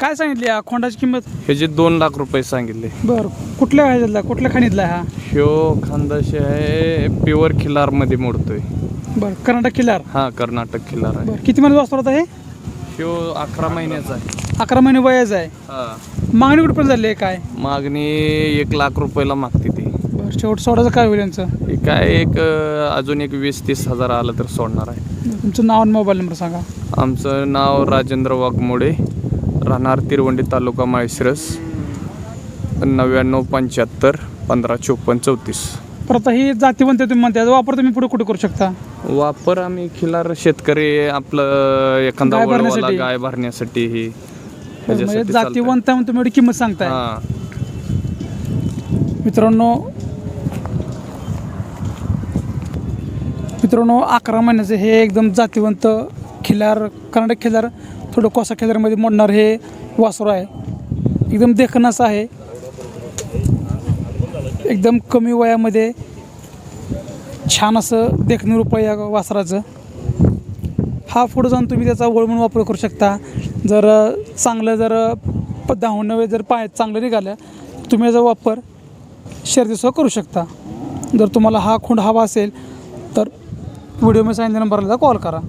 काय सांगितली या खोंडाची किंमत? ह्याचे दोन लाख रुपये सांगितले. बरं. कुठल्या ह्याच्यातला? कुठल्या खाणीतला आहे हा? ह्यो खानदाशी आहे प्युअर खिलारमध्ये मोडतोय. बरं कर्नाटक किल्ल्यावर हा कर्नाटक खिलार आहे. बरं किती महिन्याचा वासर होता हे? ह्यो अकरा महिन्याचा आहे. अकरा महिने वयाचं आहे. हा. मागणी कुठपर्यंत झाली आहे काय? मागणी एक लाख रुपयाला मागते ती. बरं शेवट सोडायचं काय होईल यांचं? हे काय एक अं, अजून एक वीस तीस हजार आलं तर सोडणार आहे. तुमचं नाव आणि मोबाईल नंबर सांगा. आमचं नाव राजेंद्र वाघमोडे. राहणार तिरवंडी तालुका माळशिरस नव्याण्णव पंच्याहत्तर पंधरा चोपन्न चौतीस. परत ही जातीवंत तुम्ही म्हणता याचा वापर तुम्ही पुढे कुठे करू शकता? वापर आम्ही खिलार शेतकरी आपलं एखादा गाय वळवाला भरण्यासाठी. गाय भरण्यासाठी ही. म्हणजे ह्याच्यासाठी चालतंय. जातीवंत म्हणून तुम्ही एवढी किंमत सांगताय? हा. मित्रांनो मित्रांनो अकरा महिन्याचे हे एकदम जातीवंत खिलार कर्नाटक खिलार थोडं कोसा खिलारमध्ये मोडणार हे वासरू आहे. एकदम देखणास आहे. एकदम कमी वयामध्ये छान असं देखणी रूप या वासराचं. हा फोटो जाऊन तुम्ही त्याचा वळ म्हणून वापर करू शकता. जर चांगलं जर प धावून नव्हे जर पाय चांगलं निघालं तुम्ही याचा वापर शर्दीसह करू शकता. जर तुम्हाला हा खूंड हवा असेल तर व्हिडिओ मी सांगितल्या नंबरला कॉल करा.